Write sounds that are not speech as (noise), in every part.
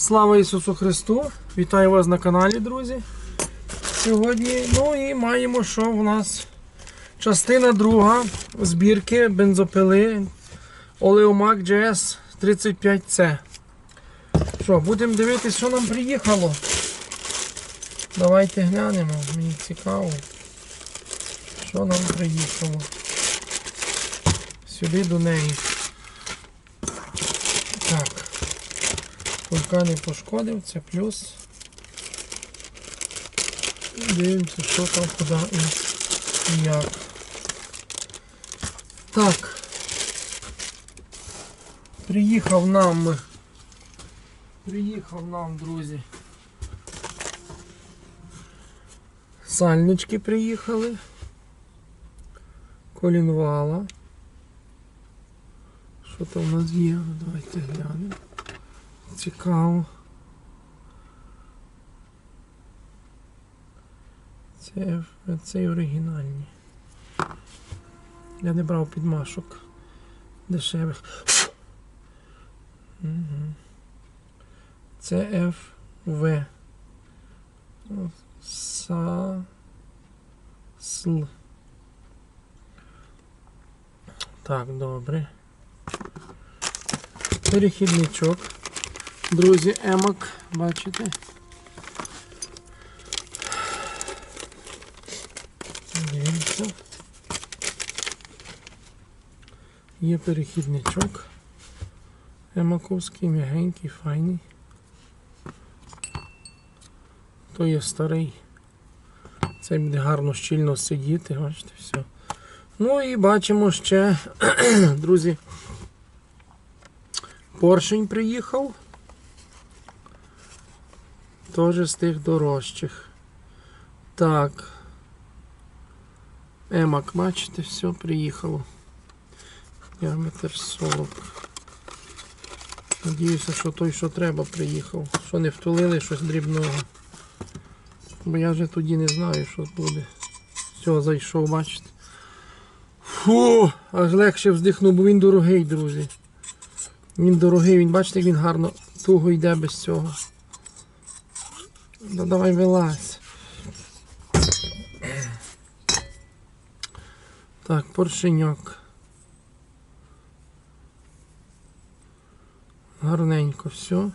Слава Ісусу Христу! Вітаю вас на каналі, друзі. Сьогодні, ну і маємо, що в нас частина друга збірки бензопили Oleomac GS 35C. Що, будемо дивитися, що нам приїхало. Давайте глянемо, мені цікаво, що нам приїхало. Сюди до неї. Так. Кулька не пошкодив, це плюс. Дивимося, що там, куди і як. Так. Приїхав нам. Приїхав нам, друзі. Сальнички приїхали. Колінвала. Що там у нас є? Давайте глянемо. Цікаво. Це, це оригінальні. Я не брав підмашок дешевих. Це FV. Са. Сл. Так, добре. Перехідничок. Друзі, емок, бачите? Дивіться. Є перехідничок. Емаковський, м'ягенький, файний. То є старий. Цей буде гарно щільно сидіти, бачите, все. Ну і бачимо ще, (clears throat) друзі, поршень приїхав. Теж з тих дорожчих. Так. Емак, бачите, все приїхало. Діаметр 40. Надіюся, що той, що треба, приїхав. Що не втулили щось дрібного. Бо я вже тоді не знаю, що буде. Все, зайшов, бачите. Фу, аж легше вздихнув, бо він дорогий, друзі. Він дорогий, він бачите, як він гарно туго йде без цього. Ну давай вилазь. Так, поршеньок. Гарненько все.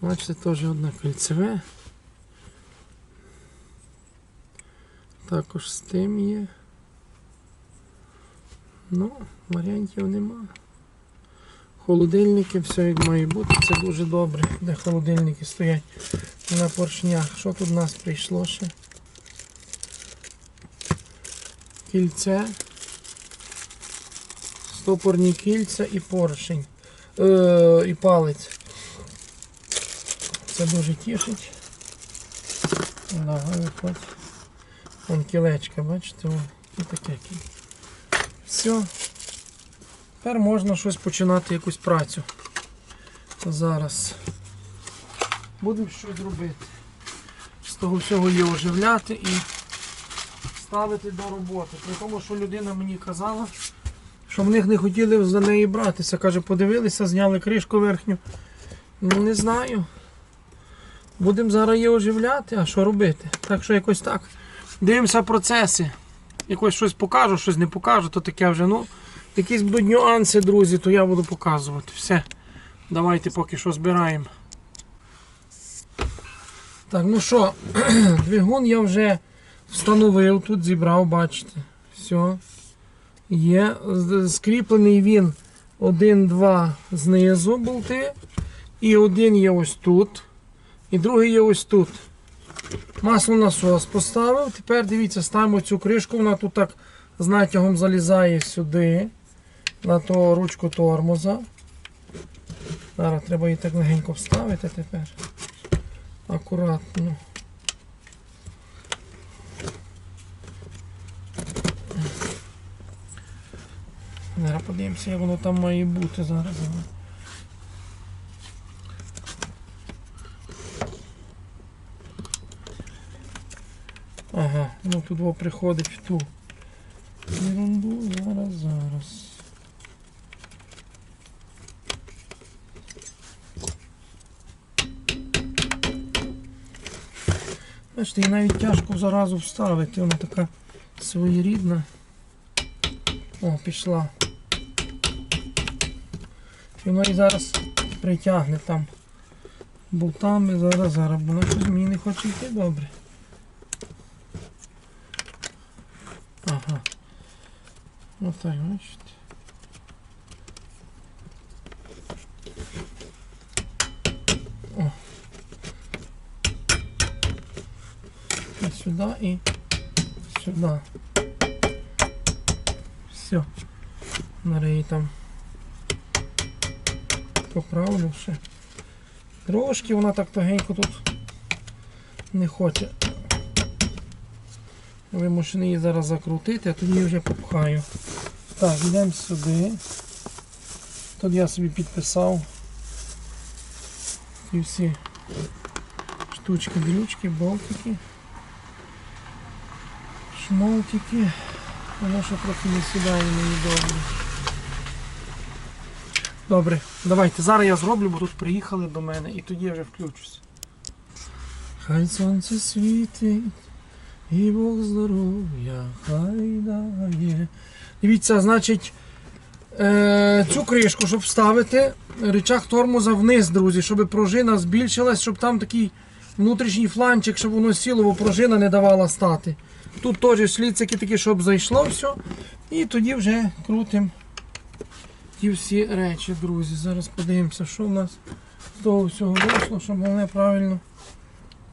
Бачите, теж одне кільцеве. Також з тим є. Ну, варіантів нема. Холодильники, все як має бути, це дуже добре, де холодильники стоять на поршнях. Що тут у нас прийшло ще? Кільце, стопорні кільця і поршень. Е, і палець. Це дуже тішить. Давай виходь. Вон кілечка, бачите, і таке кільце. Все. Тепер можна щось починати, якусь працю. Зараз будемо щось робити. З того всього її оживляти і ставити до роботи. При тому, що людина мені казала, що в них не хотіли за неї братися. Каже, подивилися, зняли кришку верхню. Ну не знаю. Будемо зараз її оживляти, а що робити? Так що якось так. Дивимося процеси. Якось щось покажу, щось не покажу, то таке вже, ну. Якісь будуть нюанси, друзі, то я буду показувати. Все. Давайте поки що збираємо. Так, ну що, (clears throat) двигун я вже встановив, тут зібрав, бачите. Все. Є. Скріплений він один-два знизу болти. І один є ось тут. І другий є ось тут. Маслонасос поставив. Тепер дивіться, ставимо цю кришку, вона тут так з натягом залізає сюди, на ту ручку тормоза. Зараз треба її так легенько вставити тепер. Акуратно. Зараз подивимося, як воно там має бути зараз. Ага, ну тут приходить в ту ерунду. Зараз, зараз. Бачите, її навіть тяжко заразу вставити, вона така своєрідна. О, пішла. І воно і зараз притягне там болтами, зараз, зараз, бо вона щось мені не хоче йти добре. Ага. Отак, бачите. О. І сюди і сюди. Все. Нареї там поправлю ще. Трошки вона так тогенько тут не хоче. Вимушений її зараз закрутити, а тоді вже попхаю. Так, йдемо сюди. Тут я собі підписав ці всі штучки, дрючки, болтики, шмолтики. Воно ще трохи не сідає мені добре. Добре, давайте. Зараз я зроблю, бо тут приїхали до мене і тоді я вже включусь. Хай сонце світить і Бог здоров'я хай дає. Дивіться, значить, е, цю кришку, щоб вставити, рычаг тормоза вниз, друзі, щоб пружина збільшилась, щоб там такий внутрішній фланчик, щоб воно сіло, бо пружина не давала стати. Тут теж шліцики такі, щоб зайшло все. І тоді вже крутимо ті всі речі, друзі. Зараз подивимося, що в нас з того всього вийшло, щоб головне правильно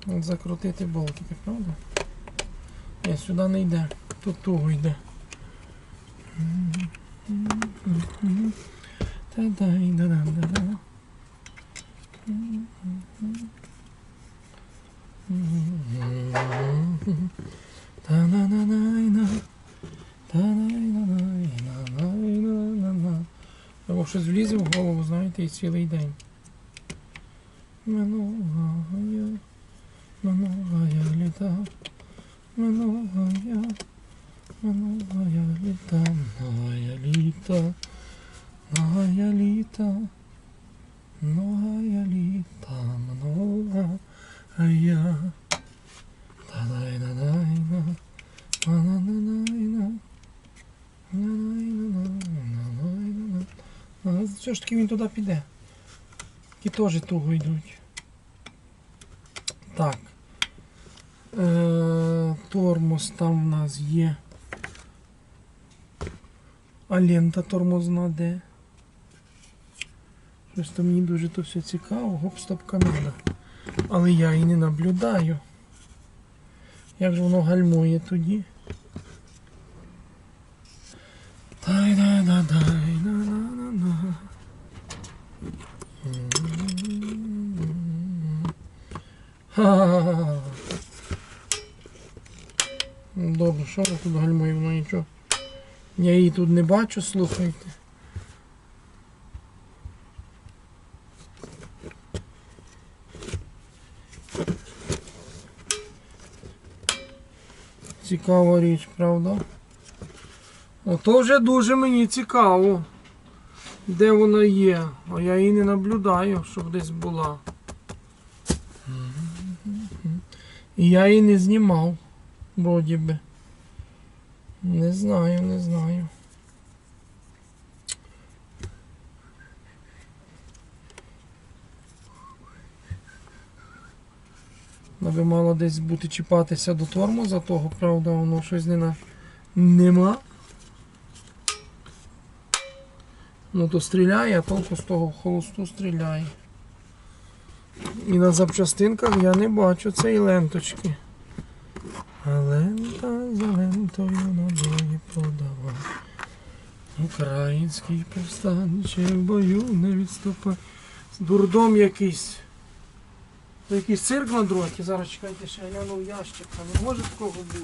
закрутити болтики, правда? Ні, сюди не йде, тут туго йде. Та-дай-да-да-да-да. Та-на-на-нанай-на, та-най-на-най-на-най-на-на-на-на. я, минула я літа, минула я, минула я літа, нога я літа, нога я літа, нога я літа, минула я. Та-дай-да-да що ж таки він туди піде? Ті теж туго йдуть. Так. Е, тормоз там в нас є. А лента тормозна де? Щось там мені дуже то все цікаво. Гоп, стоп, камера. Але я і не наблюдаю. Як же воно гальмує тоді? дай дай дай дай на на на на Ха-ха-ха. Ну, Добре, що ви тут гальмує, воно нічого. Я її тут не бачу, слухайте. Цікава річ, правда? Ото вже дуже мені цікаво, де вона є, а я її не наблюдаю, щоб десь була. І я її не знімав, вроді би. Не знаю, не знаю. Вона би мало десь бути чіпатися до тормоза того, правда, воно щось не на... нема. Ну то стріляє, а толку з того холосту стріляє. І на запчастинках я не бачу цієї ленточки. За лентою набої подава. Український повстанче в бою не відступай. Дурдом якийсь. Це якийсь цирк на дроті. Зараз чекайте, ще гляну ящик. А не може такого бути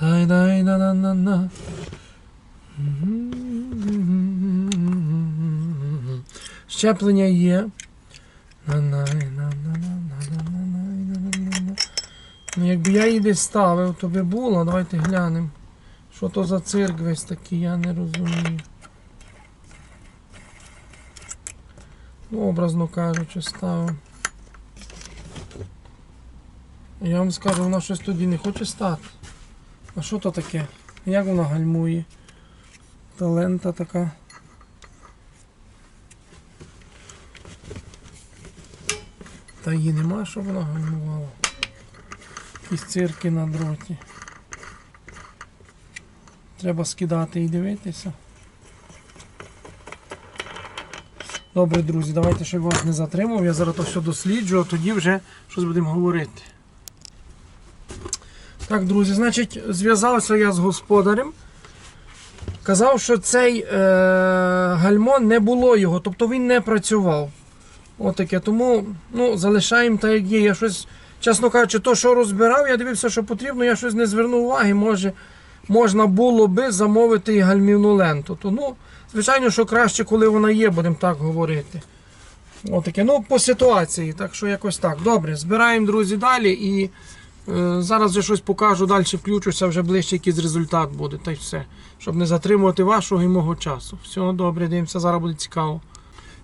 дай дай на Щеплення є. Ну, Якби я її десь ставив, то би було. Давайте глянемо. Що то за цирк весь такий, я не розумію. Ну, Образно кажучи, ставимо. Я вам скажу, вона щось тоді не хоче стати. А що то таке? Як вона гальмує? Талента така. Та її нема, щоб вона гальмувала. Якісь цирки на дроті. Треба скидати і дивитися. Добре, друзі, давайте, щоб вас не затримав. Я зараз то все досліджу, а тоді вже щось будемо говорити. Так, друзі, значить, зв'язався я з господарем. Казав, що цей е, гальмон не було його, тобто він не працював. Отаке. Тому ну, залишаємо так, як є. Я щось, чесно кажучи, то, що розбирав, я дивився, що потрібно, я щось не звернув уваги. Може, можна було би замовити і гальмівну ленту. То, ну, звичайно, що краще, коли вона є, будемо так говорити. Отаке. Ну, по ситуації, так що якось так. Добре, збираємо, друзі, далі і. Е, Зараз вже щось покажу, далі включуся, вже ближче якийсь результат буде, та й все. Щоб не затримувати вашого і мого часу. Все добре, дивимося, зараз буде цікаво.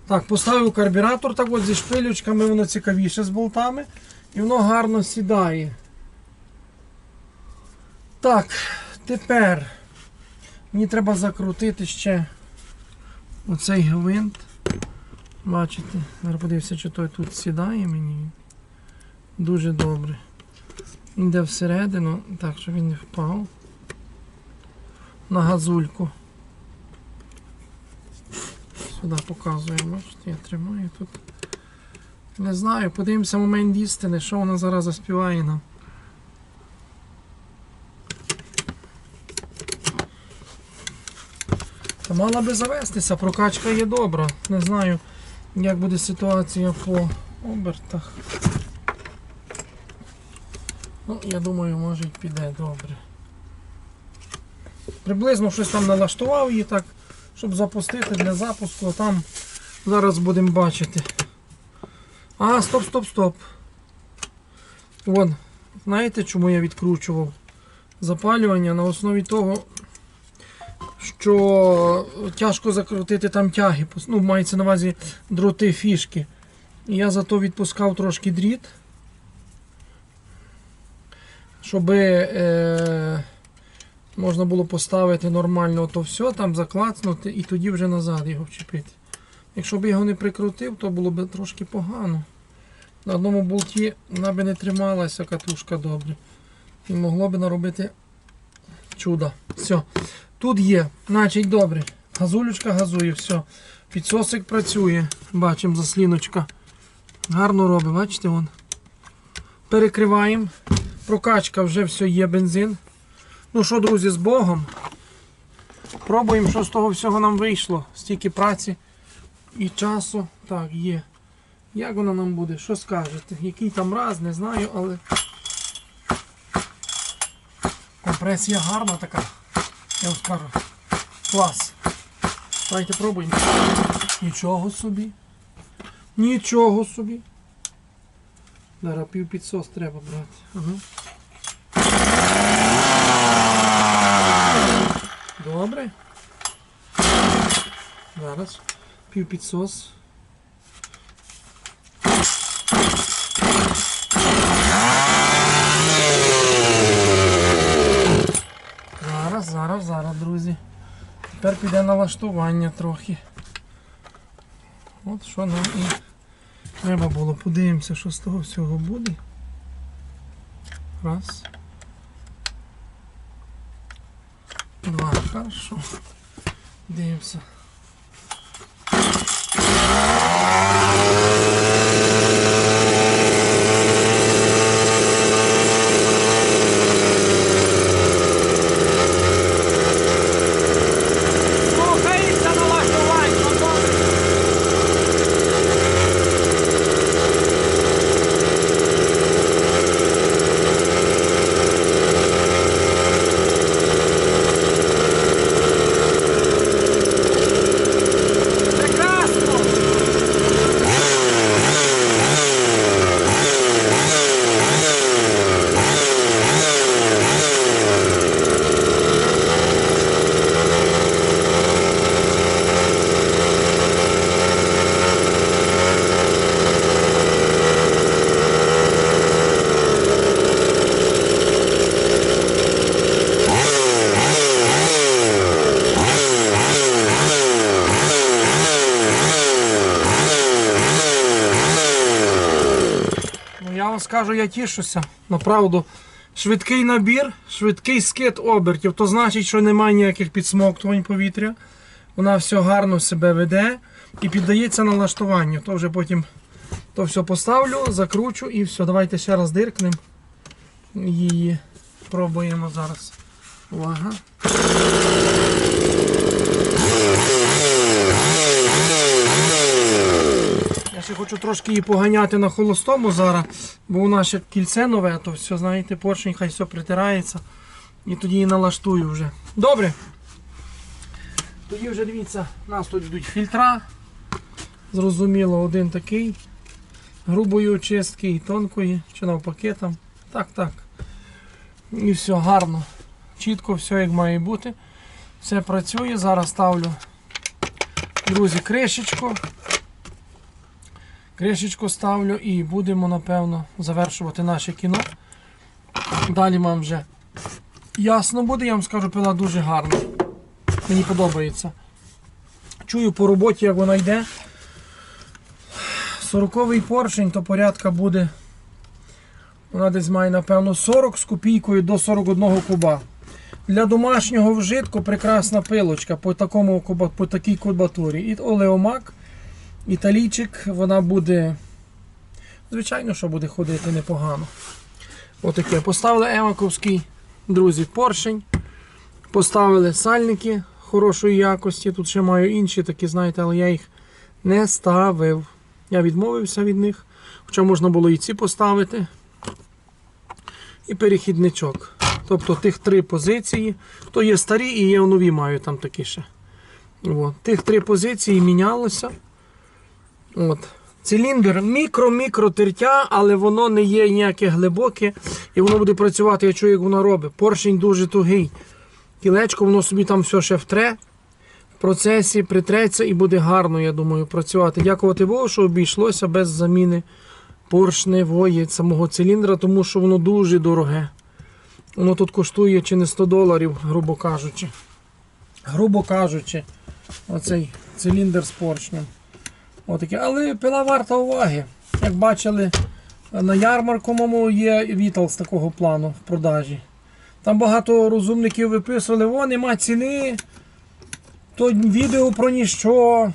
Так, поставив карбюратор так от зі шпилючками, воно цікавіше з болтами. І воно гарно сідає. Так, тепер мені треба закрутити ще оцей гвинт. Бачите, зараз подивився, чи той тут сідає мені. Дуже добре. Йде всередину, так, щоб він не впав. На газульку. Сюди показуємо, бачите, я тримаю тут. Не знаю, подивимося момент істини, що вона зараз заспіває нам. Та мала би завестися, прокачка є добра. Не знаю, як буде ситуація по обертах. Ну, я думаю, може й піде добре. Приблизно щось там налаштував її так, щоб запустити для запуску, а там зараз будемо бачити. А, стоп, стоп, стоп. Вон, знаєте, чому я відкручував запалювання на основі того, що тяжко закрутити там тяги. Ну, мається на увазі дроти фішки. Я зато відпускав трошки дріт щоб е, можна було поставити нормально то все, там заклацнути і тоді вже назад його вчепити. Якщо б його не прикрутив, то було б трошки погано. На одному болті вона би не трималася катушка добре. І могло б наробити чудо. Все. Тут є, значить добре. Газулючка газує, все. Підсосик працює. Бачимо засліночка. Гарно робить, бачите вон. Перекриваємо. Прокачка вже все є бензин. Ну що, друзі, з Богом. Пробуємо, що з того всього нам вийшло. Стільки праці і часу. Так, є. Як воно нам буде? Що скажете? Який там раз, не знаю, але компресія гарна така. Я вам скажу. Клас. Давайте пробуємо. Нічого собі. Нічого собі. Зараз пів підсос треба брати. Ага. Добре. Зараз пів підсос. Зараз, зараз, зараз, друзі. Тепер піде налаштування трохи. От що нам і треба було. Подивимося, що з того всього буде. Раз. Два. Хорошо. Дивимося. Слухається налаштування. добре. Вам скажу, я тішуся. Направду, швидкий набір, швидкий скид обертів. То значить, що немає ніяких підсмоктувань повітря. Вона все гарно себе веде і піддається налаштуванню. То вже потім то все поставлю, закручу і все. Давайте ще раз диркнемо. Її пробуємо зараз. Увага. Я ще хочу трошки її поганяти на холостому зараз, бо у нас ще кільце нове, то все, знаєте, поршень хай все притирається. І тоді її налаштую вже. Добре. Тоді вже дивіться, у нас тут йдуть фільтра. Зрозуміло, один такий. Грубої очистки і тонкої, чи навпаки там. Так, так. І все гарно. Чітко все як має бути. Все працює. Зараз ставлю, друзі, кришечку. Кришечку ставлю і будемо, напевно, завершувати наше кіно. Далі вам вже ясно буде, я вам скажу, пила дуже гарна. Мені подобається. Чую по роботі, як вона йде. Сороковий поршень, то порядка буде. Вона десь має, напевно, 40 з копійкою до 41 куба. Для домашнього вжитку прекрасна пилочка по, такому, по такій кубатурі. І олеомак, італійчик, вона буде. Звичайно, що буде ходити непогано. Отаке. Поставили емаковський, друзі, поршень. Поставили сальники хорошої якості. Тут ще маю інші такі, знаєте, але я їх не ставив. Я відмовився від них. Хоча можна було і ці поставити. І перехідничок. Тобто тих три позиції. То є старі і є нові, маю там такі ще. От. Тих три позиції мінялося. От. Циліндр мікро-мікро тертя, але воно не є ніяке глибоке. І воно буде працювати, я чую, як воно робить. Поршень дуже тугий. Кілечко, воно собі там все ще втре. В процесі притреться і буде гарно, я думаю, працювати. Дякувати Богу, що обійшлося без заміни поршневої самого циліндра, тому що воно дуже дороге. Воно тут коштує чи не 100 доларів, грубо кажучи. Грубо кажучи, оцей циліндр з поршнем. Отаке. Але пила варта уваги. Як бачили, на ярмарку моєму є вітал з такого плану в продажі. Там багато розумників виписували, о, нема ціни, то відео про ніщо.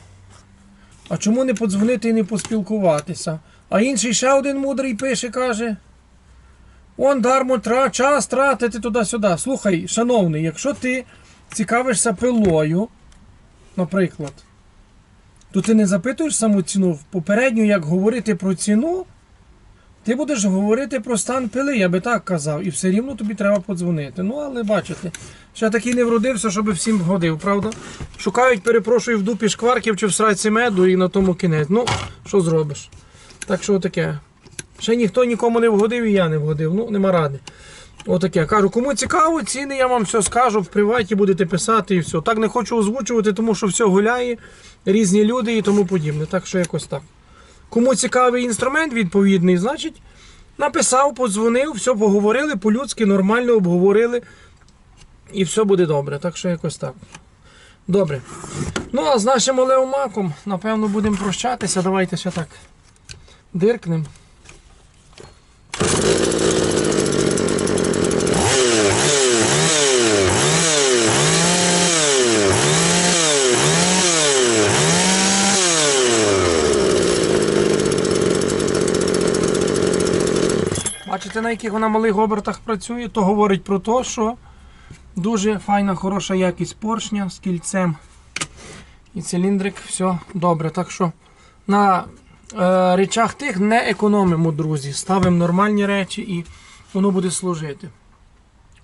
А чому не подзвонити і не поспілкуватися? А інший ще один мудрий пише, каже. Он дармо тра, час тратити туди-сюди. Слухай, шановний, якщо ти цікавишся пилою, наприклад, то ти не запитуєш саму ціну. Попередньо, як говорити про ціну, ти будеш говорити про стан пили, я би так казав, і все рівно тобі треба подзвонити. Ну, але бачите, ще такий не вродився, щоб всім вгодив, правда? Шукають, перепрошую, в дупі шкварків чи в сраці меду і на тому кінець. Ну, що зробиш? Так що таке. Ще ніхто нікому не вгодив і я не вгодив. Ну, нема ради. Отаке. Кажу, кому цікаво, ціни я вам все скажу, в приваті будете писати і все. Так не хочу озвучувати, тому що все гуляє, різні люди і тому подібне. Так що якось так. Кому цікавий інструмент відповідний, значить, написав, подзвонив, все поговорили, по-людськи, нормально обговорили. І все буде добре. Так що якось так. Добре. Ну, а з нашим олеомаком, напевно, будемо прощатися. Давайте ще так диркнемо. Бачите, на яких вона малих обертах працює, то говорить про те, що дуже файна, хороша якість поршня з кільцем. І циліндрик, все добре. Так що на е, речах тих не економимо, друзі. Ставимо нормальні речі і воно буде служити.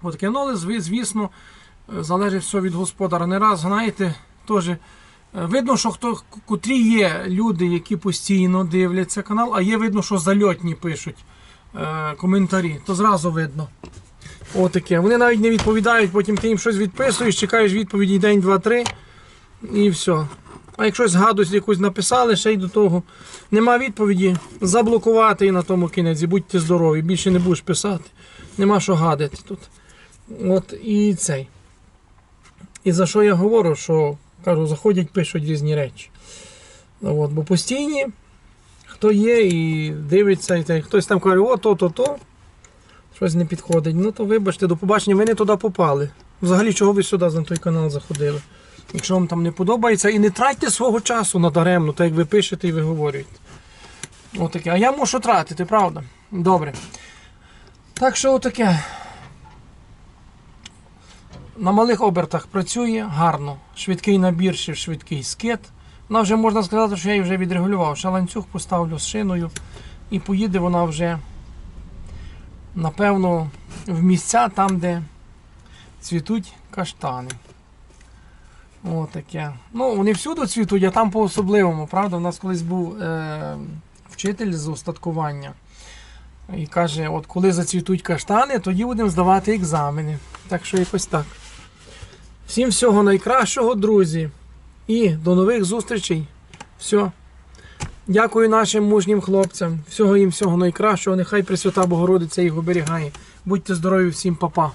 Отаке, але зв- звісно, е, залежить все від господара. Не раз, знаєте, теж. е, Видно, що хто котрі є люди, які постійно дивляться канал, а є видно, що зальотні пишуть е, коментарі, то зразу видно. Отаке. Вони навіть не відповідають, потім ти їм щось відписуєш, чекаєш відповіді день, два, три і все. А якщо гадость якусь написали, ще й до того нема відповіді, заблокувати і на тому кінець. І будьте здорові, більше не будеш писати. Нема що гадити тут. От і цей. І за що я говорю, що кажу, заходять, пишуть різні речі. От, бо постійні хто є і дивиться, і хтось там каже, о, то, то, то. Щось не підходить. Ну то вибачте, до побачення, ви не туди попали. Взагалі, чого ви сюди на той канал заходили? Якщо вам там не подобається, і не тратьте свого часу надаремно, так як ви пишете і ви говорите. Отаке. А я мушу тратити, правда? Добре. Так що отаке. На малих обертах працює гарно. Швидкий набір, ще швидкий скид. Вона вже можна сказати, що я її вже відрегулював. Ще ланцюг поставлю з шиною і поїде вона вже, напевно, в місця там, де цвітуть каштани. Отаке. Ну, вони всюди цвітуть, а там по-особливому, правда? У нас колись був е- вчитель з устаткування. І каже, от коли зацвітуть каштани, тоді будемо здавати екзамени. Так що якось так. Всім всього найкращого, друзі. І до нових зустрічей. Все. Дякую нашим мужнім хлопцям. Всього їм всього найкращого. Нехай Пресвята Богородиця їх оберігає. Будьте здорові всім, папа.